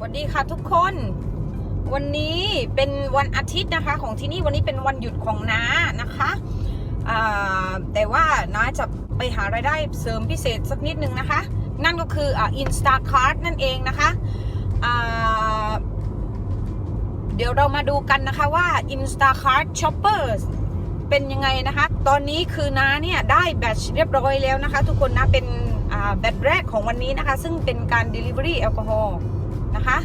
สวัสดีค่ะทุกคน วันนี้เป็นวันอาทิตย์นะคะ ของที่นี่วันนี้เป็นวันหยุดของน้านะคะแต่ว่าน้าจะไปหารายได้เสริมพิเศษสักนิดนึงนะคะ นั่นก็คืออ่า Instacart นั่นเองนะคะเดี๋ยวเรามาดูกันนะคะว่า Instacart Shoppers เป็นยังไงนะคะ ตอนนี้คือน้าเนี่ยได้แบตเรียบร้อยแล้วนะคะ ทุกคนนะเป็นแบตแรกของวันนี้นะคะ ซึ่งเป็นการ Delivery แอลกอฮอล์ นะคะ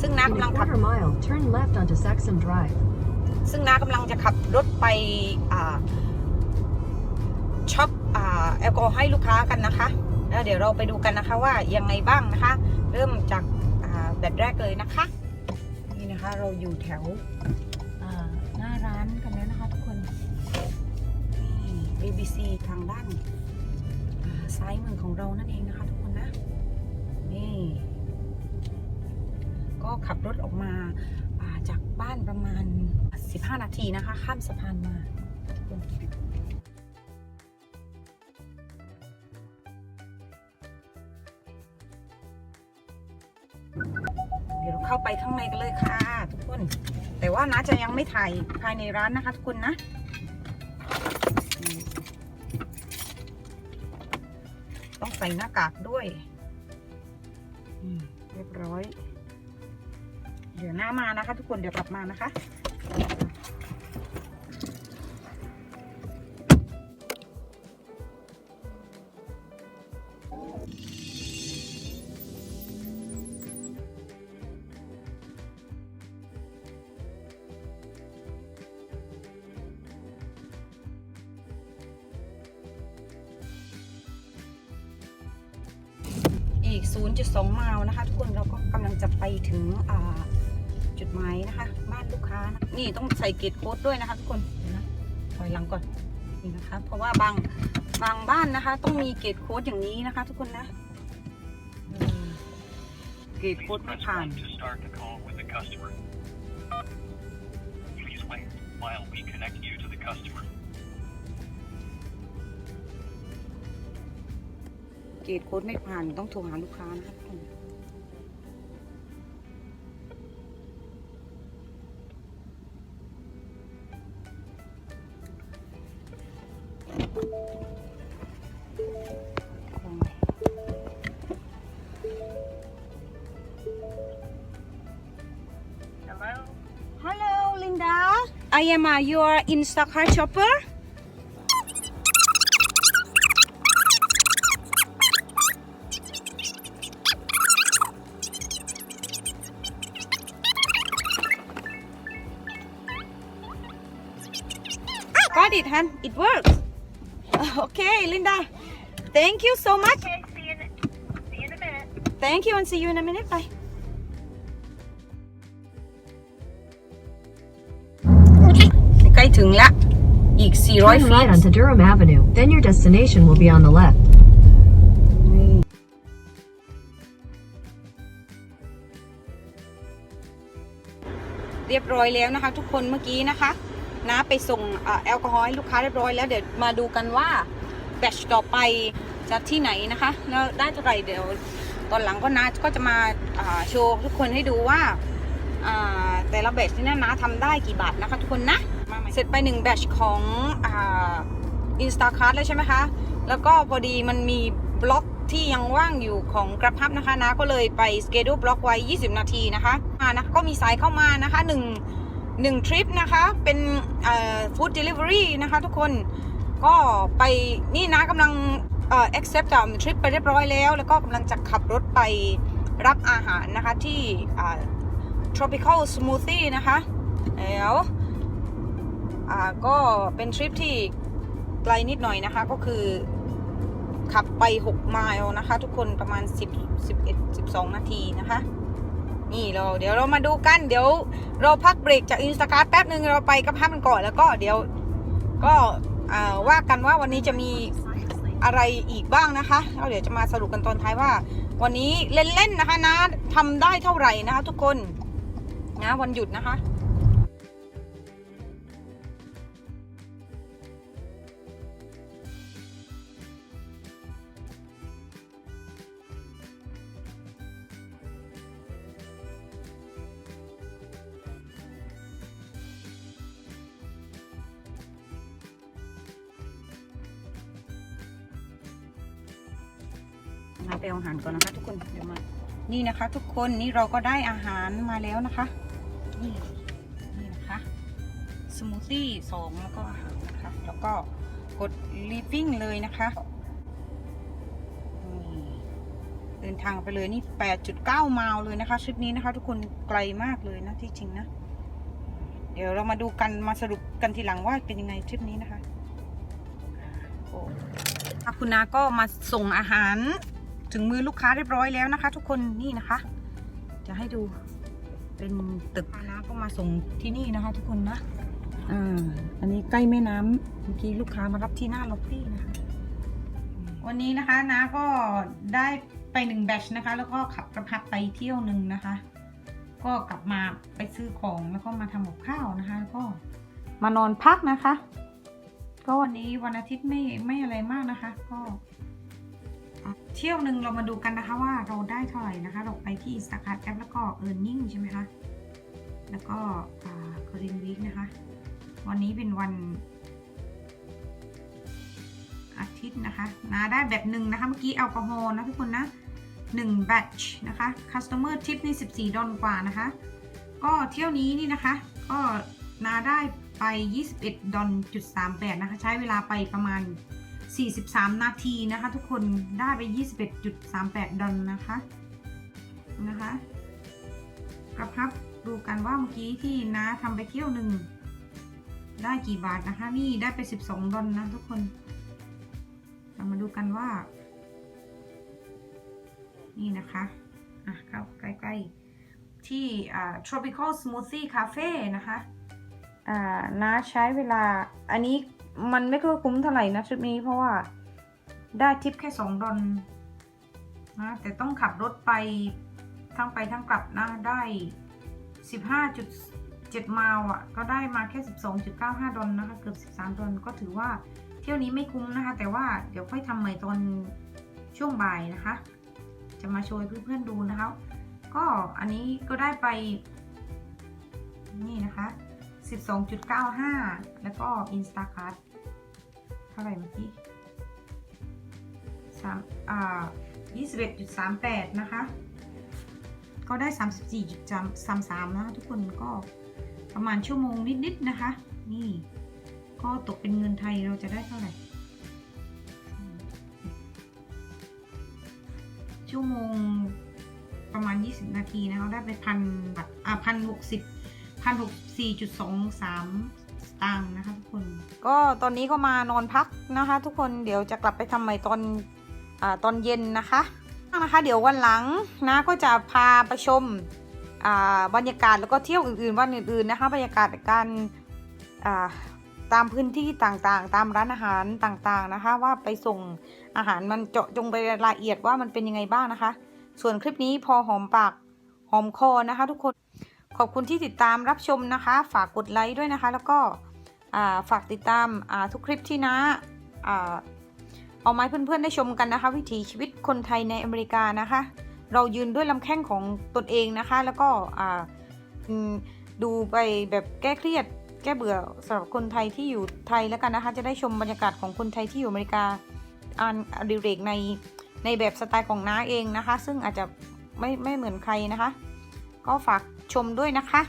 ซึ่งน้ากำ In ลั a งขับ quarter mile, turn left onto Saxon Drive. ซึ่งน้ากำลังจะขับรถไปอ่าช็อปอ่าแอลกอฮอล์ให้ลูกค้ากันนะคะแล้วเดี๋ยวเราไปดูกันนะคะว่ายังไงบ้างนะคะ เริ่มจากอ่าแบบแรกเลยนะคะ นี่นะคะเราอยู่แถวอ่าหน้าร้านกันแล้วนะคะทุกคนนี่ ABC ทางด้านอ่าซ้ายมือของเรานั่นเองนะคะทุกคนนะ นี่ ก็ขับรถออกมาจากบ้านประมาณ 15 นาทีนะคะ ข้ามสะพานมาเดี๋ยวเข้าไปข้างในกันเลยค่ะทุกคน แต่ว่านะจะยังไม่ถ่ายภายในร้านนะคะทุกคนนะต้องใส่หน้ากากด้วยเรียบร้อย เดี๋ยวหน้ามานะคะ ทุกคนเดี๋ยวกลับมานะคะ อีก 0.2ไมลนะคะ ทุกคนเราก็กำลังจะไปถึงอ่า จุดหมายนะคะ บ้านลูกค้านะนี่ต้องใส่เกตโค้ดด้วยนะคะทุกคนเดี๋ยวนะถอยหลังก่อนนี่นะคะ เพราะว่าบางบางบ้านนะคะ ต้องมีเกตโค้ดอย่างนี้นะคะ ทุกคนนะอืมเกตโค้ดไม่ผ่าน to start the call with the customer. Please wait while we connect you to the customer. เกตโค้ดไม่ผ่านต้องโทรหาลูกค้านะคะทุกคน Hello? Hello, Linda. I am uh, your Instacart shopper. Got it, hun. It works. Okay, Linda. Thank you so much. Okay, see you, in, see you in a minute. Thank you and see you in a minute. Bye. ใกล้ถึงละ อีก 400 Turn ฟี right ต onto Durham Avenue, then your destination will be on the left. เรียบร้อยแล้วนะคะ ทุกคนเมื่อกี้นะคะ นะไปส่งแอลกอฮอล์ให้ลูกค้าเรียบร้อยแล้วเดี๋ยวมาดูกันว่าแบชต่อไปจะที่ไหนนะคะแล้วได้เท่าไหร่เดี๋ยวตอนหลังก็นะก็จะมาโชว์ทุกคนให้ดูว่าแต่ละแบตที่นะนะทำได้กี่บาทนะคะทุกคนนะ เสร็จไปหนึ่งแบตของอินสตาคาร์แล้วใช่ไหมคะ แล้วก็พอดีมันมีบล็อกที่ยังว่างอยู่ของกระพับนะคะนะก็เลยไปสเกดูบล็อกไว้ 20 นาทีนะคะอ่านะก็มีสายเข้ามานะคะห หนึ่งทริปนะคะ เป็นฟู้ดเดลิเวอรี่นะคะทุกคนก็ไปนี่นะกำลังเอ่อ accept ทริปไปเรียบร้อยแล้ว แล้วก็กำลังจะขับรถไปรับอาหารนะคะที่อ่า tropical smoothie นะคะ แล้วอ่าก็เป็นทริปที่ไกลนิดหน่อยนะคะ ก็คือขับไป 6 ไมล์นะคะ ทุกคนประมาณ 10 11 12 นาทีนะคะ นี่เราเดี๋ยวเรามาดูกัน เดี๋ยวเราพักเบรกจากอินสตาการ์แป๊บหนึ่งเราไปกับภาพมันก่อนแล้วก็เดี๋ยวก็ว่ากันว่าวันนี้จะมีอะไรอีกบ้างนะคะเราเดี๋ยวจะมาสรุปกันตอนท้ายว่า วันนี้เล่นๆนะคะนะทำได้เท่าไหร่นะคะทุกคนนะวันหยุดนะคะ ไปเอาอาหารก่อนนะคะทุกคนเดี๋ยวมา นี่นะคะ ทุกคนนี่เราก็ได้อาหารมาแล้วนะคะ นี่นี่นะคะสมูทตี้สองแล้วก็อาหารนะคะ แล้วก็กด living เลยนะคะนี่เดินทางไปเลยนี่ 8.9ไมล์เลยนะคะชุดนี้นะคะ ทุกคนไกลมากเลยนะที่จริงนะ เดี๋ยวเรามาดูกันมาสรุปกันทีหลังว่าเป็นยังไงทริปนี้นะคะโอ้ค่ะคุณนาก็มาส่งอาหาร ถึงมือลูกค้าเรียบร้อยแล้วนะคะ ทุกคนนี่นะคะ จะให้ดูเป็นตึกนาก็มาส่งที่นี่นะคะ ทุกคนนะอ่าอันนี้ใกล้แม่น้ำเมื่อกี้ลูกค้ามารับที่หน้าล็อบบี้นะคะวันนี้นะคะนาก็ได้ไปหนึ่งแบชนะคะ แล้วก็ขับกระพัดไปเที่ยวหนึ่งนะคะ ก็กลับมาไปซื้อของแล้วก็มาทำกับข้าวนะคะแล้วก็มานอนพักนะคะ ก็วันนี้วันอาทิตย์ไม่ไม่อะไรมากนะคะ ก็ เที่ยวหนึ่งเรามาดูกันนะคะว่าเราได้เท่าไหร่นะคะ เราไปที่ Instacart App แล้วก็ Earning ใช่ไหมคะ แล้วก็อ่า Korean Week นะคะ วันนี้เป็นวันอาทิตย์นะคะนาได้แบบหนึ่งนะคะ เมื่อกี้แอลกอฮอล์นะทุกคนนะ1 batch นะคะ customer tip นี่ 14 ดอลกว่านะคะ ก็เที่ยวนี้นี่นะคะ ก็นาได้ไป 21 ดอลจุด38นะคะ ใช้เวลาไปประมาณ 43 นาทีนะคะ ทุกคนได้ไป 21.38 ดอลนะคะนะคะกระพับดูกันว่าเมื่อกี้ที่นาทำไปเที่ยวหนึ่งได้กี่บาทนะคะ นี่ได้ไป 12 ดอลนะทุกคนเรามาดูกันว่า นี่นะคะอะเข้าใกล้ๆ ที่อ่า tropical smoothie cafe นะคะ อ่าน้าใช้เวลาอันนี้ มันไม่ค่อยคุ้มเท่าไหร่นะทริปนี้เพราะว่าได้ทิปแค่2ดอลนะแต่ต้องขับรถไปทั้งไปทั้งกลับนะได้ 15.7ไมล์อะ ก็ได้มาแค่ 12.95 ดอลนะคะ เกือบ 13 ดอลก็ถือว่าเที่ยวนี้ไม่คุ้มนะคะ แต่ว่าเดี๋ยวค่อยทำใหม่ตอนช่วงบ่ายนะคะ จะมาโชว์เพื่อนๆดูนะคะ ก็อันนี้ก็ได้ไป นี่นะคะ 12.95 แล้วก็ Instacart ท่าไหร่เมื่อกี้สามอ่า21.38นะคะ ก็ได้34.33นะคะทุกคนก็ประมาณชั่วโมงนิดๆนะคะ นี่ก็ตกเป็นเงินไทยเราจะได้เท่าไหร่ ชั่วโมงประมาณ 20 นาทีนะคะได้ไปพันบาทอะพันหกสิบพันหกสี่จุดสองสาม สตางค์นะคะทุกคน ก็ตอนนี้ก็มานอนพักนะคะ ทุกคนเดี๋ยวจะกลับไปทำใหม่ตอนอ่าตอนเย็นนะคะนะคะเดี๋ยววันหลังนะก็จะพาไปชมอ่าบรรยากาศแล้วก็เที่ยวอื่นๆวันอื่นๆนะคะบรรยากาศการอ่าตามพื้นที่ต่างๆ ตามร้านอาหารต่างๆนะคะ ว่าไปส่งอาหารมันเจาะจงไปรายละเอียดว่ามันเป็นยังไงบ้างนะคะ ส่วนคลิปนี้พอหอมปากหอมคอนะคะ ทุกคน ขอบคุณที่ติดตามรับชมนะคะ ฝากกดไลค์ด้วยนะคะ แล้วก็ฝากติดตามาทุกคลิปที่นะอ่าเอาไม้เพื่อนๆได้ชมกันนะคะ วิถีชีวิตคนไทยในอเมริกานะคะ เรายืนด้วยลำแข้งของตนเองนะคะ แล้วก็ดูไปแบบแก้เครียดแก้เบื่อสำหรับคนไทยที่อยู่ไทยแล้วกันนะคะ จะได้ชมบรรยากาศของคนไทยที่อยู่อเมริกาอ่านอดิเรกในในแบบสไตล์ของน้าเองนะคะ ซึ่งอาจจะไม่ไม่เหมือนใครนะคะ ก็ฝาก ชมด้วยนะคะ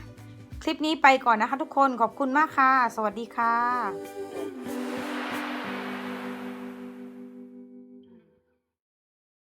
คลิปนี้ไปก่อนนะคะทุกคนขอบคุณมากค่ะ สวัสดีค่ะ